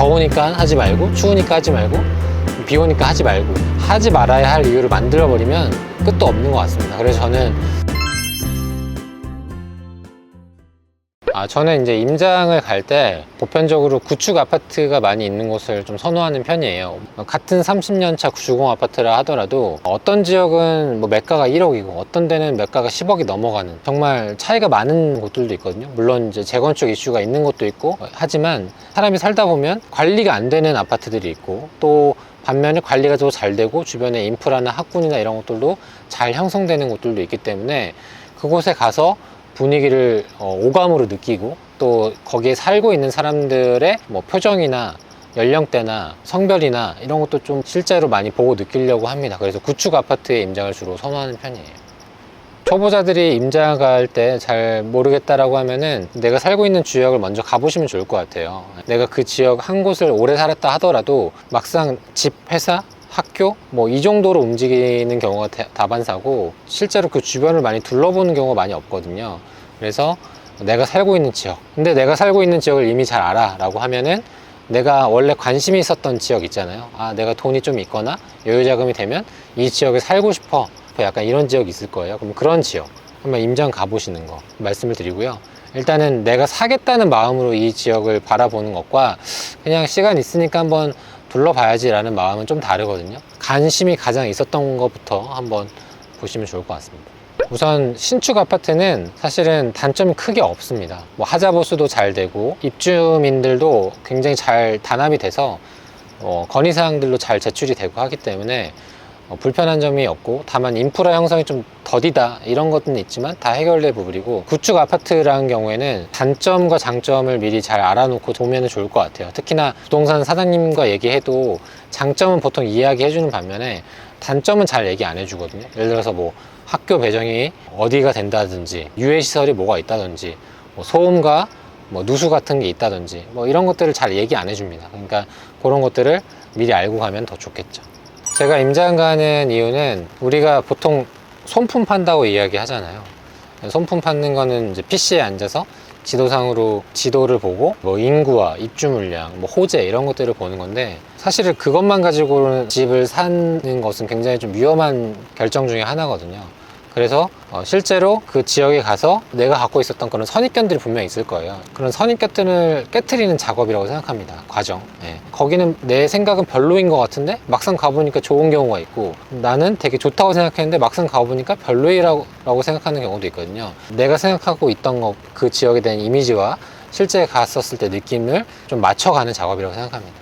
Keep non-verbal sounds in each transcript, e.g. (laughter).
더우니까 하지 말고 추우니까 하지 말고 비 오니까 하지 말고 하지 말아야 할 이유를 만들어 버리면 끝도 없는 것 같습니다. 그래서 저는 아, 저는 이제 임장을 갈 때 보편적으로 구축 아파트가 많이 있는 곳을 좀 선호하는 편이에요. 같은 30년 차 주공 아파트라 하더라도 어떤 지역은 뭐 매가가 1억이고 어떤 데는 매가가 10억이 넘어가는 정말 차이가 많은 곳들도 있거든요. 물론 이제 재건축 이슈가 있는 곳도 있고 하지만 사람이 살다 보면 관리가 안 되는 아파트들이 있고 또 반면에 관리가 더 잘 되고 주변에 인프라나 학군이나 이런 것들도 잘 형성되는 곳들도 있기 때문에 그곳에 가서 분위기를 어, 오감으로 느끼고 또 거기에 살고 있는 사람들의 뭐 표정이나 연령대나 성별이나 이런 것도 좀 실제로 많이 보고 느끼려고 합니다. 그래서 구축 아파트에 임장을 주로 선호하는 편이에요. 초보자들이 임장할 때 잘 모르겠다라고 하면은 내가 살고 있는 지역을 먼저 가보시면 좋을 것 같아요. 내가 그 지역 한 곳을 오래 살았다 하더라도 막상 집, 회사, 학교 뭐 이 정도로 움직이는 경우가 대- 다반사고 실제로 그 주변을 많이 둘러보는 경우가 많이 없거든요. 그래서 내가 살고 있는 지역. 근데 내가 살고 있는 지역을 이미 잘 알아 라고 하면은 내가 원래 관심이 있었던 지역 있잖아요. 아, 내가 돈이 좀 있거나 여유 자금이 되면 이 지역에 살고 싶어. 약간 이런 지역이 있을 거예요. 그럼 그런 지역 한번 임장 가보시는 거 말씀을 드리고요. 일단은 내가 사겠다는 마음으로 이 지역을 바라보는 것과 그냥 시간 있으니까 한번 둘러봐야지라는 마음은 좀 다르거든요. 관심이 가장 있었던 것부터 한번 보시면 좋을 것 같습니다. 우선 신축 아파트는 사실은 단점이 크게 없습니다. 뭐 하자 보수도 잘 되고 입주민들도 굉장히 잘 단합이 돼서 어, 건의사항들로 잘 제출이 되고 하기 때문에 어, 불편한 점이 없고 다만 인프라 형성이 좀 더디다 이런 것은 있지만 다 해결될 부분이고 구축 아파트라는 경우에는 단점과 장점을 미리 잘 알아놓고 보면 좋을 것 같아요. 특히나 부동산 사장님과 얘기해도 장점은 보통 이야기해 주는 반면에 단점은 잘 얘기 안 해주거든요. 예를 들어서 뭐 학교 배정이 어디가 된다든지 유해시설이 뭐가 있다든지 뭐 소음과 뭐 누수 같은 게 있다든지 뭐 이런 것들을 잘 얘기 안 해줍니다. 그러니까 그런 것들을 미리 알고 가면 더 좋겠죠 제가 임장 가는 이유는 우리가 보통 손품 판다고 이야기 하잖아요. 손품 파는 거는 이제 PC에 앉아서 지도상으로 지도를 보고 뭐 인구와 입주 물량, 뭐 호재 이런 것들을 보는 건데 사실은 그것만 가지고는 집을 사는 것은 굉장히 좀 위험한 결정 중에 하나거든요. 그래서 어, 실제로 그 지역에 가서 내가 갖고 있었던 그런 선입견들이 분명히 있을 거예요. 그런 선입견들을 깨트리는 작업이라고 생각합니다. 과정. 예. 거기는 내 생각은 별로인 것 같은데 막상 가보니까 좋은 경우가 있고 나는 되게 좋다고 생각했는데 막상 가보니까 별로이라고 라고 생각하는 경우도 있거든요. 내가 생각하고 있던 것, 그 지역에 대한 이미지와 실제 갔었을 때 느낌을 좀 맞춰가는 작업이라고 생각합니다.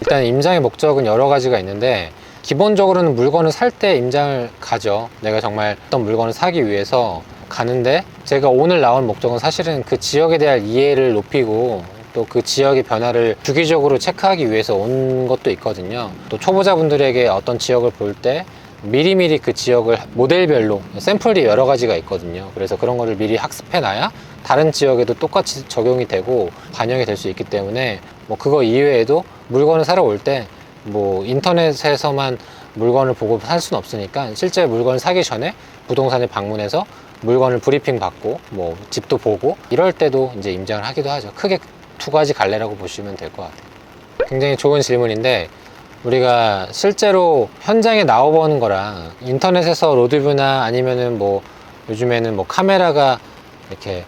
일단 임장의 목적은 여러 가지가 있는데 기본적으로는 물건을 살 때 임장을 가죠. 내가 정말 어떤 물건을 사기 위해서 가는데 제가 오늘 나온 목적은 사실은 그 지역에 대한 이해를 높이고 또 그 지역의 변화를 주기적으로 체크하기 위해서 온 것도 있거든요. 또 초보자분들에게 어떤 지역을 볼때 미리미리 그 지역을 모델별로 샘플이 여러 가지가 있거든요. 그래서 그런 거를 미리 학습해 놔야 다른 지역에도 똑같이 적용이 되고 반영이 될 수 있기 때문에 뭐 그거 이외에도 물건을 사러 올 때 뭐 인터넷에서만 물건을 보고 살 수는 없으니까 실제 물건을 사기 전에 부동산에 방문해서 물건을 브리핑 받고 뭐 집도 보고 이럴 때도 이제 임장을 하기도 하죠. 크게 두 가지 갈래라고 보시면 될 것 같아요. 굉장히 좋은 질문인데 우리가 실제로 현장에 나와보는 거랑 인터넷에서 로드뷰나 아니면은 뭐 요즘에는 뭐 카메라가 이렇게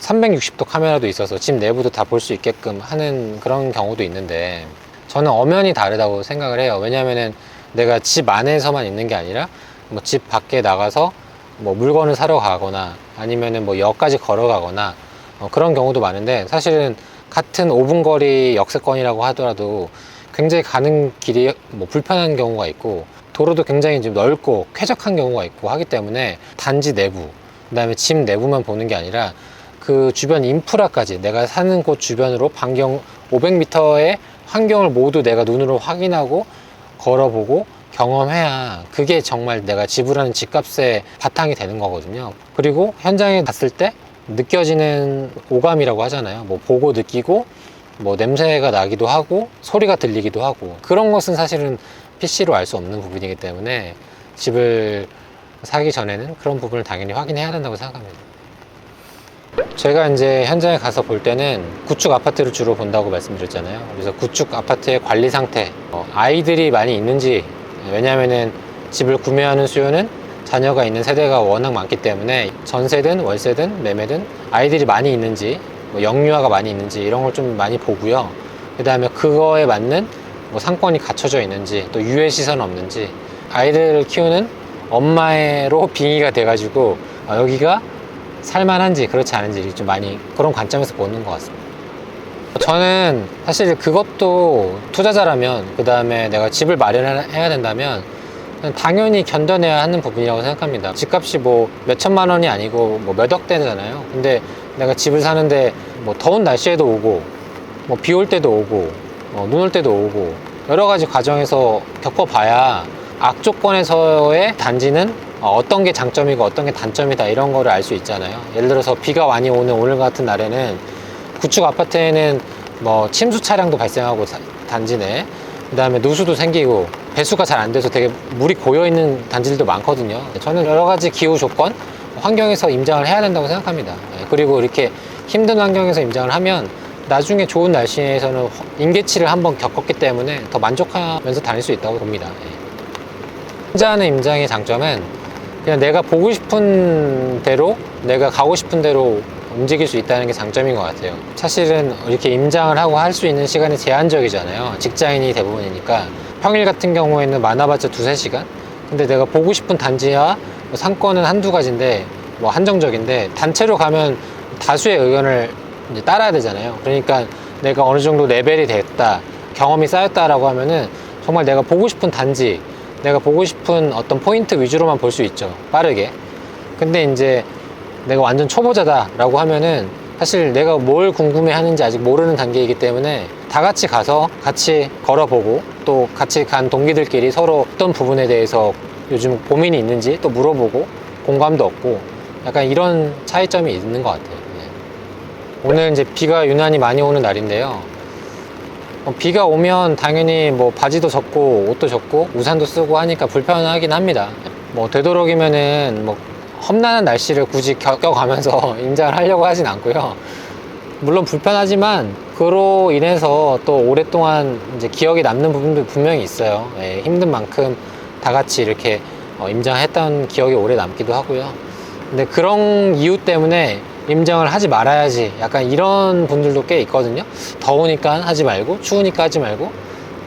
360도 카메라도 있어서 집 내부도 다 볼 수 있게끔 하는 그런 경우도 있는데 저는 엄연히 다르다고 생각을 해요. 왜냐면은 내가 집 안에서만 있는 게 아니라 뭐 집 밖에 나가서 뭐 물건을 사러 가거나 아니면은 뭐 역까지 걸어가거나 어, 그런 경우도 많은데 사실은 같은 5분 거리 역세권이라고 하더라도 굉장히 가는 길이 뭐 불편한 경우가 있고 도로도 굉장히 좀 넓고 쾌적한 경우가 있고 하기 때문에 단지 내부 그다음에 집 내부만 보는 게 아니라 그 주변 인프라까지 내가 사는 곳 주변으로 반경 500m의 환경을 모두 내가 눈으로 확인하고 걸어보고 경험해야 그게 정말 내가 지불하는 집값의 바탕이 되는 거거든요. 그리고 현장에 갔을 때 느껴지는 오감이라고 하잖아요. 뭐 보고 느끼고 뭐 냄새가 나기도 하고 소리가 들리기도 하고 그런 것은 사실은 PC로 알 수 없는 부분이기 때문에 집을 사기 전에는 그런 부분을 당연히 확인해야 된다고 생각합니다. 제가 이제 현장에 가서 볼 때는 구축 아파트를 주로 본다고 말씀드렸잖아요. 그래서 구축 아파트의 관리 상태, 어, 아이들이 많이 있는지, 왜냐하면은 집을 구매하는 수요는 자녀가 있는 세대가 워낙 많기 때문에 전세든 월세든 매매든 아이들이 많이 있는지, 뭐 영유아가 많이 있는지 이런 걸 좀 많이 보고요. 그 다음에 그거에 맞는 뭐 상권이 갖춰져 있는지, 또 유해 시선 없는지, 아이들을 키우는 엄마로 (laughs) 빙의가 돼가지고 아, 여기가 살만한지 그렇지 않은지 좀 많이 그런 관점에서 보는 것 같습니다. 저는 사실 그것도 투자자라면 그 다음에 내가 집을 마련해야 된다면 당연히 견뎌내야 하는 부분이라고 생각합니다. 집값이 뭐 몇천만 원이 아니고 뭐 몇억 대잖아요. 근데 내가 집을 사는데 뭐 더운 날씨에도 오고 뭐 비 올 때도 오고 어, 눈올 때도 오고 여러 가지 과정에서 겪어봐야 악조건에서의 단지는 어, 어떤 게 장점이고 어떤 게 단점이다 이런 거를 알 수 있잖아요. 예를 들어서 비가 많이 오는 오늘 같은 날에는 구축 아파트에는 뭐 침수 차량도 발생하고 사- 단지 내 그다음에 누수도 생기고 배수가 잘 안 돼서 되게 물이 고여 있는 단지들도 많거든요. 저는 여러 가지 기후 조건 환경에서 임장을 해야 된다고 생각합니다. 예, 그리고 이렇게 힘든 환경에서 임장을 하면 나중에 좋은 날씨에서는 임계치를 한번 겪었기 때문에 더 만족하면서 다닐 수 있다고 봅니다. 예. 혼자 하는 임장의 장점은 그냥 내가 보고 싶은 대로 내가 가고 싶은 대로 움직일 수 있다는 게 장점인 것 같아요. 사실은 이렇게 임장을 하고 할 수 있는 시간이 제한적이잖아요. 직장인이 대부분이니까. 평일 같은 경우에는 많아봤자 두세 시간? 근데 내가 보고 싶은 단지와 뭐 상권은 한두 가지인데 뭐 한정적인데 단체로 가면 다수의 의견을 따라야 되잖아요. 그러니까 내가 어느 정도 레벨이 됐다, 경험이 쌓였다라고 하면은 정말 내가 보고 싶은 단지, 내가 보고 싶은 어떤 포인트 위주로만 볼 수 있죠. 빠르게. 근데 이제 내가 완전 초보자다라고 하면은 사실 내가 뭘 궁금해 하는지 아직 모르는 단계이기 때문에 다 같이 가서 같이 걸어보고 또 같이 간 동기들끼리 서로 어떤 부분에 대해서 요즘 고민이 있는지 또 물어보고 공감도 얻고 약간 이런 차이점이 있는 것 같아요. 예. 오늘 이제 비가 유난히 많이 오는 날인데요. 어, 비가 오면 당연히 뭐 바지도 젖고 옷도 젖고 우산도 쓰고 하니까 불편하긴 합니다. 뭐 되도록이면은 뭐 험난한 날씨를 굳이 겪어가면서 (laughs) 임장을 하려고 하진 않고요. 물론 불편하지만 그로 인해서 또 오랫동안 이제 기억에 남는 부분도 분명히 있어요. 예, 힘든 만큼 다 같이 이렇게 어, 임장했던 기억이 오래 남기도 하고요. 근데 그런 이유 때문에 임장을 하지 말아야지 약간 이런 분들도 꽤 있거든요. 더우니까 하지 말고 추우니까 하지 말고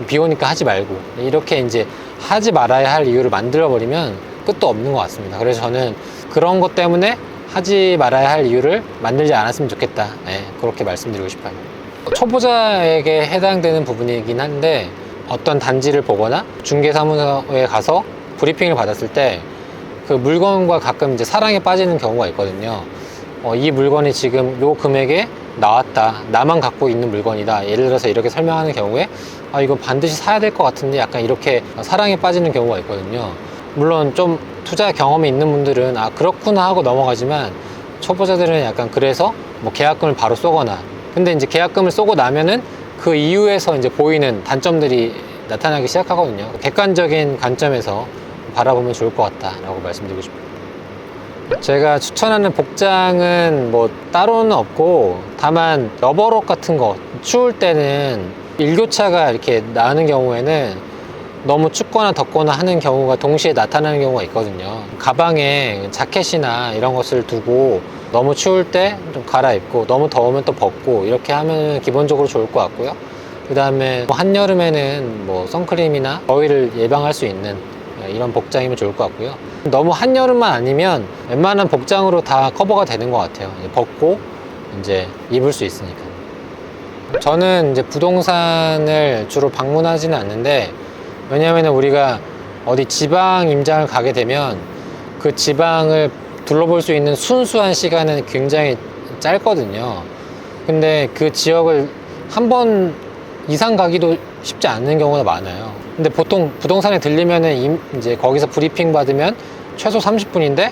비 오니까 하지 말고 이렇게 이제 하지 말아야 할 이유를 만들어 버리면 끝도 없는 것 같습니다. 그래서 저는 그런 것 때문에 하지 말아야 할 이유를 만들지 않았으면 좋겠다. 네, 그렇게 말씀드리고 싶어요. 초보자에게 해당되는 부분이긴 한데 어떤 단지를 보거나 중개사무소에 가서 브리핑을 받았을 때 그 물건과 가끔 이제 사랑에 빠지는 경우가 있거든요. 어, 이 물건이 지금 요 금액에 나왔다. 나만 갖고 있는 물건이다. 예를 들어서 이렇게 설명하는 경우에 아, 이거 반드시 사야 될 것 같은데 약간 이렇게 사랑에 빠지는 경우가 있거든요. 물론 좀 투자 경험이 있는 분들은 아, 그렇구나 하고 넘어가지만 초보자들은 약간 그래서 뭐 계약금을 바로 쏘거나 근데 이제 계약금을 쏘고 나면은 그 이후에서 이제 보이는 단점들이 나타나기 시작하거든요. 객관적인 관점에서 바라보면 좋을 것 같다라고 말씀드리고 싶어요. 제가 추천하는 복장은 뭐 따로는 없고 다만 러버옷 같은 거 추울 때는 일교차가 이렇게 나는 경우에는 너무 춥거나 덥거나 하는 경우가 동시에 나타나는 경우가 있거든요. 가방에 자켓이나 이런 것을 두고 너무 추울 때 좀 갈아입고 너무 더우면 또 벗고 이렇게 하면 기본적으로 좋을 것 같고요. 그 다음에 한여름에는 뭐 선크림이나 더위를 예방할 수 있는 이런 복장이면 좋을 것 같고요. 너무 한여름만 아니면 웬만한 복장으로 다 커버가 되는 것 같아요. 벗고 이제 입을 수 있으니까. 저는 이제 부동산을 주로 방문하지는 않는데 왜냐하면 우리가 어디 지방 임장을 가게 되면 그 지방을 둘러볼 수 있는 순수한 시간은 굉장히 짧거든요. 근데 그 지역을 한 번 이상 가기도 쉽지 않는 경우가 많아요. 근데 보통 부동산에 들리면은 임- 이제 거기서 브리핑 받으면 최소 30분인데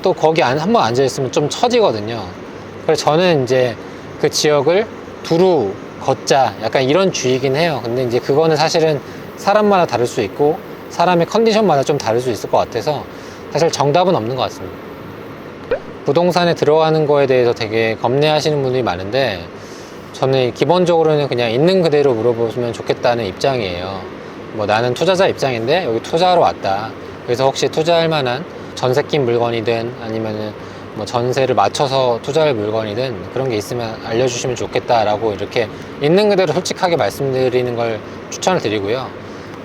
또 거기 한번 앉아 있으면 좀 처지거든요. 그래서 저는 이제 그 지역을 두루 걷자 약간 이런 주의긴 해요. 근데 이제 그거는 사실은 사람마다 다를 수 있고 사람의 컨디션마다 좀 다를 수 있을 것 같아서 사실 정답은 없는 것 같습니다. 부동산에 들어가는 거에 대해서 되게 겁내하시는 분들이 많은데 저는 기본적으로는 그냥 있는 그대로 물어보시면 좋겠다는 입장이에요. 뭐 나는 투자자 입장인데 여기 투자하러 왔다. 그래서 혹시 투자할 만한 전세 낀 물건이든 아니면은 뭐 전세를 맞춰서 투자할 물건이든 그런 게 있으면 알려주시면 좋겠다라고 이렇게 있는 그대로 솔직하게 말씀드리는 걸 추천을 드리고요.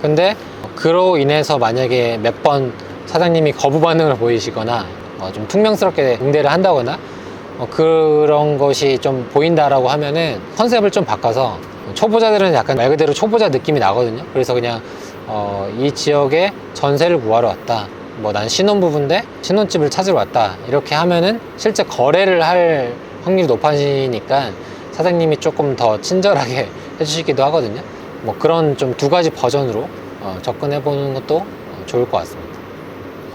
근데 그로 인해서 만약에 몇 번 사장님이 거부 반응을 보이시거나 어, 좀 퉁명스럽게 응대를 한다거나 어, 그런 것이 좀 보인다라고 하면은 컨셉을 좀 바꿔서 초보자들은 약간 말 그대로 초보자 느낌이 나거든요. 그래서 그냥 어, 이 지역에 전세를 구하러 왔다. 뭐 난 신혼부부인데 신혼집을 찾으러 왔다. 이렇게 하면은 실제 거래를 할 확률이 높아지니까 사장님이 조금 더 친절하게 (laughs) 해주시기도 하거든요. 뭐 그런 좀 두 가지 버전으로 어, 접근해 보는 것도 어, 좋을 것 같습니다.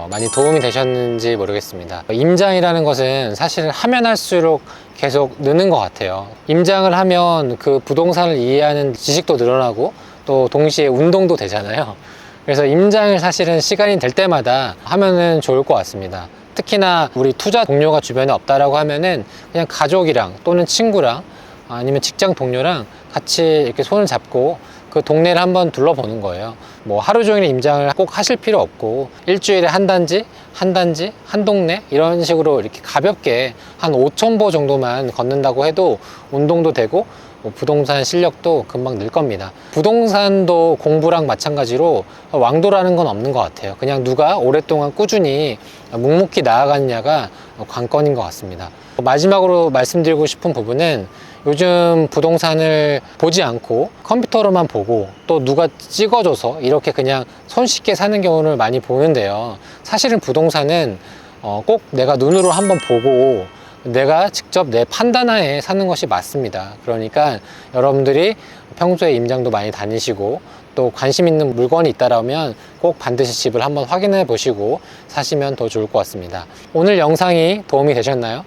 어, 많이 도움이 되셨는지 모르겠습니다. 임장이라는 것은 사실 하면 할수록 계속 느는 것 같아요. 임장을 하면 그 부동산을 이해하는 지식도 늘어나고 또 동시에 운동도 되잖아요. 그래서 임장을 사실은 시간이 될 때마다 하면은 좋을 것 같습니다. 특히나 우리 투자 동료가 주변에 없다라고 하면은 그냥 가족이랑 또는 친구랑 아니면 직장 동료랑 같이 이렇게 손을 잡고 그 동네를 한번 둘러보는 거예요. 뭐 하루 종일 임장을 꼭 하실 필요 없고 일주일에 한 단지, 한 단지, 한 동네 이런 식으로 이렇게 가볍게 한 5천 보 정도만 걷는다고 해도 운동도 되고 뭐 부동산 실력도 금방 늘 겁니다. 부동산도 공부랑 마찬가지로 왕도라는 건 없는 것 같아요. 그냥 누가 오랫동안 꾸준히 묵묵히 나아가느냐가 관건인 것 같습니다. 마지막으로 말씀드리고 싶은 부분은 요즘 부동산을 보지 않고 컴퓨터로만 보고 또 누가 찍어줘서 이렇게 그냥 손쉽게 사는 경우를 많이 보는데요. 사실은 부동산은 어, 꼭 내가 눈으로 한번 보고 내가 직접 내 판단하에 사는 것이 맞습니다. 그러니까 여러분들이 평소에 임장도 많이 다니시고 또 관심 있는 물건이 있다라면 꼭 반드시 집을 한번 확인해 보시고 사시면 더 좋을 것 같습니다. 오늘 영상이 도움이 되셨나요?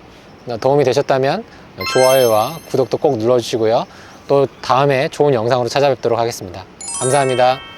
도움이 되셨다면 좋아요와 구독도 꼭 눌러주시고요. 또 다음에 좋은 영상으로 찾아뵙도록 하겠습니다. 감사합니다.